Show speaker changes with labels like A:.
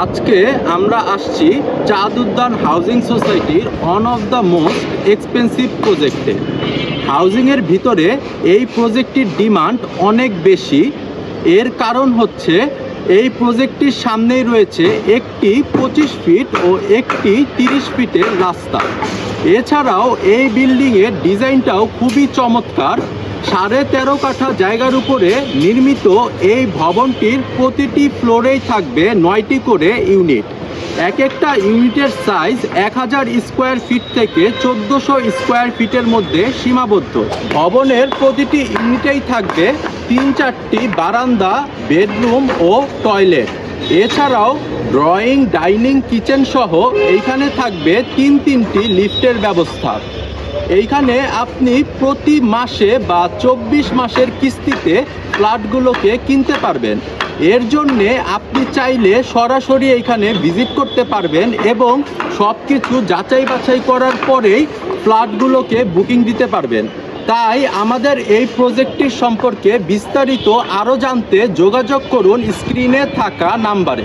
A: আজকে আমরা আসছি চাঁদ উদ্যান হাউজিং সোসাইটির one of the most expensive প্রজেক্টে হাউজিংয়ের ভিতরে এই প্রজেক্টটির ডিমান্ড অনেক বেশি। এর কারণ হচ্ছে এই প্রজেক্টটির সামনেই রয়েছে একটি পঁচিশ ফিট ও একটি তিরিশ ফিটের রাস্তা। এছাড়াও এই বিল্ডিংয়ের ডিজাইনটাও খুবই চমৎকার। সাড়ে তেরো কাঠা জায়গার উপরে নির্মিত এই ভবনটির প্রতিটি ফ্লোরেই থাকবে নয়টি করে ইউনিট। এক একটা ইউনিটের সাইজ এক হাজার স্কোয়ার ফিট থেকে চোদ্দোশো স্কোয়ার ফিটের মধ্যে সীমাবদ্ধ। ভবনের প্রতিটি ইউনিটেই থাকবে তিন চারটি বারান্দা, বেডরুম ও টয়লেট। এছাড়াও ড্রয়িং, ডাইনিং, কিচেন সহ এইখানে থাকবে তিন তিনটি লিফটের ব্যবস্থা। এইখানে আপনি প্রতি মাসে বা চব্বিশ মাসের কিস্তিতে ফ্ল্যাটগুলোকে কিনতে পারবেন। এর জন্যে আপনি চাইলে সরাসরি এইখানে ভিজিট করতে পারবেন এবং সব কিছু যাচাই বাছাই করার পরেই ফ্ল্যাটগুলোকে বুকিং দিতে পারবেন। তাই আমাদের এই প্রজেক্টটির সম্পর্কে বিস্তারিত আরও জানতে যোগাযোগ করুন স্ক্রিনে থাকা নাম্বারে।